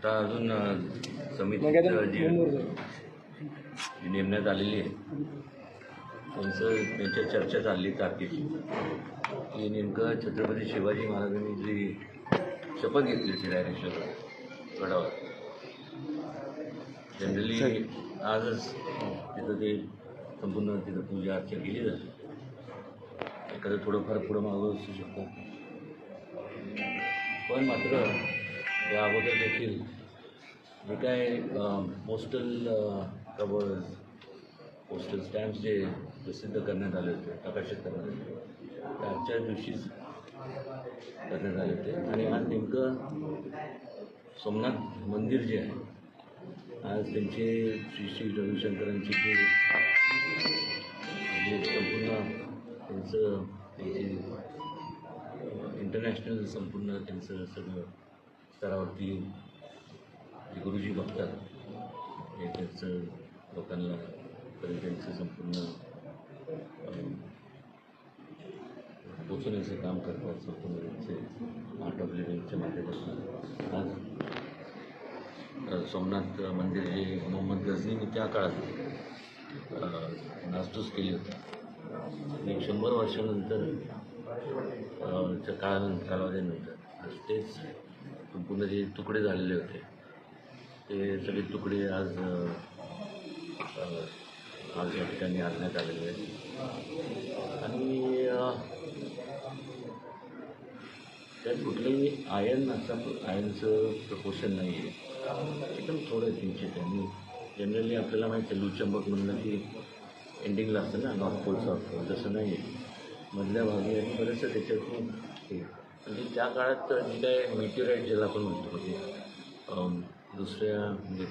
आता अजून समिती जी. जी नेमण्यात आलेली आहे. त्यांचं त्यांच्या चर्चा चालली तारखेची. की नेमकं छत्रपती शिवाजी महाराजांनी जी शपथ घेतली होती डायरेक्टर गडावर. जनरली आजच तिथं ते संपूर्ण तिथं पूजा अर्चा केली जाते. एखादं थोडंफार पुढं मागं असू शकतं. पण मात्र या अगोदर देखील जे काय पोस्टल कवर्स पोस्टल स्टॅम्प्स जे प्रसिद्ध करण्यात आले होते प्रकाशित करण्यात आले होते ते आजच्या दिवशीच करण्यात आले होते. आणि आज नेमकं सोमनाथ मंदिर जे आहे आज त्यांचे श्री श्री रविशंकरांची जे म्हणजे संपूर्ण त्यांचं त्यांची इंटरनॅशनल संपूर्ण त्यांचं सगळं स्तरावरती जे गुरुजी बघतात हे त्यांचं लोकांना तरी त्यांचं संपूर्ण अं, काम करतात संपूर्ण त्यांचे आर्ट ऑफ लिव्हिंगच्या माध्यमातून. आज सोमनाथ मंदिर जे मोहम्मद गझनीने त्या काळात नासधूस केली होती. एक शंभर वर्षानंतर च्या काळानंतर कालावधीनंतर आज तेच संपूर्ण जे तुकडे झालेले होते. ते सगळे तुकडे आज आज या ठिकाणी आणण्यात आलेले आहेत. आणि त्यात कुठलंही आयन असं आयनचं प्रपोशन नाही आहे एकदम थोडं आहे किंचित आणि जनरली आपल्याला माहिती आहे लुचंबक म्हणलं की एंडिंगला असतं ना नॉर्थ पोलचं असतं. तसं नाही आहे मधल्या भागी आणि बरेचसं त्याच्यातून हे त्या काळात जे काय मेट्युराईट ज्याला आपण म्हणतो म्हणजे दुसऱ्या म्हणजे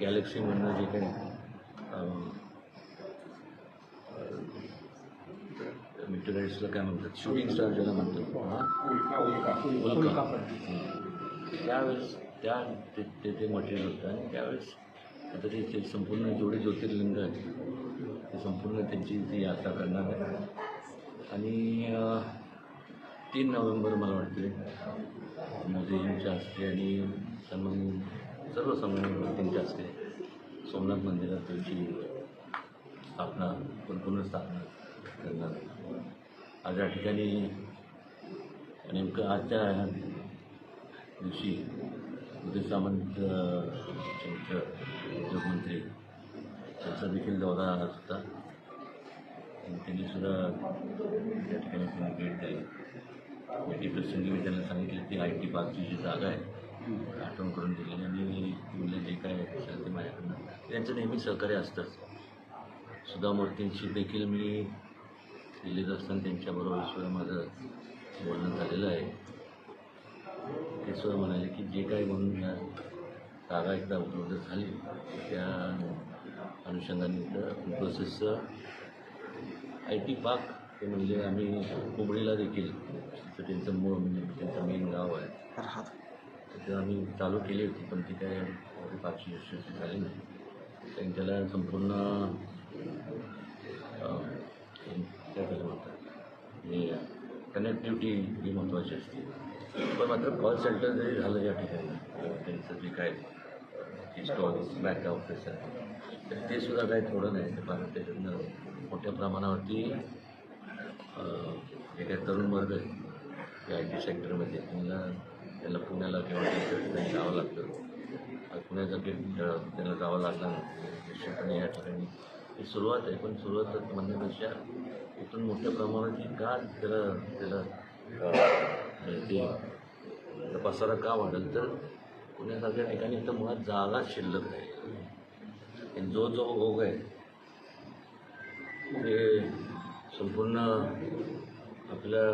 गॅलेक्सीमधनं जे काही अम, मेट्युराईट्सला काय म्हणतात शूटिंग स्टार ज्याला म्हणतो हां? त्यावेळेस त्या ते ते ते मटेरियल होतं आणि त्यावेळेस आता ते ते संपूर्ण जेवढे ज्योतिर्लिंग आहेत ते संपूर्ण त्यांची ती यात्रा करणार आहे आणि तीन नोव्हेंबर मला वाटते मोदीजींच्या हस्ते आणि सन्मान सर्व सन्मान व्यक्तींच्या हस्ते सोमनाथ मंदिरात त्यांची स्थापना पुनर्स्थापना स्थापना करणार. आज या ठिकाणी नेमकं आजच्या दिवशी उदय सामंत उद्योगमंत्री त्यांचा देखील दौरा आज होता. आणि त्यांनी सुद्धा त्या ठिकाणी भेट द्यावी भेटी प्रसंगी मी त्यांना सांगितलं की आय टी पार्कची जी जागा आहे ती आठवण करून दिली. आणि म्हणलं जे काय असेल ते माझ्याकडनं. त्यांचं नेहमी सहकार्य असतंच. सुधा मूर्तींशी देखील मी दिल्लीत असताना त्यांच्याबरोबर सुद्धा माझं बोलणं झालेलं आहे. ते सुद्धा म्हणाले की जे काही म्हणून या जागा एकदा उपलब्ध झाली त्या अनुषंगाने इथं प्रोसेसचं आय टी पार्क ते म्हणजे आम्ही कुंबळीला देखील त्यांचं मूळ म्हणजे त्यांचं मेन गाव आहे. तिथं आम्ही चालू केली होती पण ती काय फारशी यशस्वी झाली नाही. त्याला संपूर्ण काय त्याला म्हणतात? म्हणजे कनेक्टिव्हिटी ही महत्त्वाची असते. पण मात्र कॉल सेंटर जरी झालं या ठिकाणी त्यांचं जे काय स्टॉल बॅक ऑफिस आहे तर ते सुद्धा काही थोडं नाही ते फार त्याच्यातनं मोठ्या प्रमाणावरती जे काही तरुण वर्ग आहे. आय टी सेक्टरमध्ये. त्यांना त्यांना पुण्याला किंवा त्या ठिकाणी जावं लागतं. आज पुण्यासारखं त्याला जावं लागणार निश्चितपणे या ठिकाणी ही सुरुवात आहे. पण सुरुवात म्हणण्यापेक्षा इथून मोठ्या प्रमाणात का त्याला त्याला ते पसारा का वाढेल तर पुण्यासारख्या ठिकाणी तर मुळात जागा शिल्लक आहे आणि जो जो ओघ आहे ते संपूर्ण आपल्या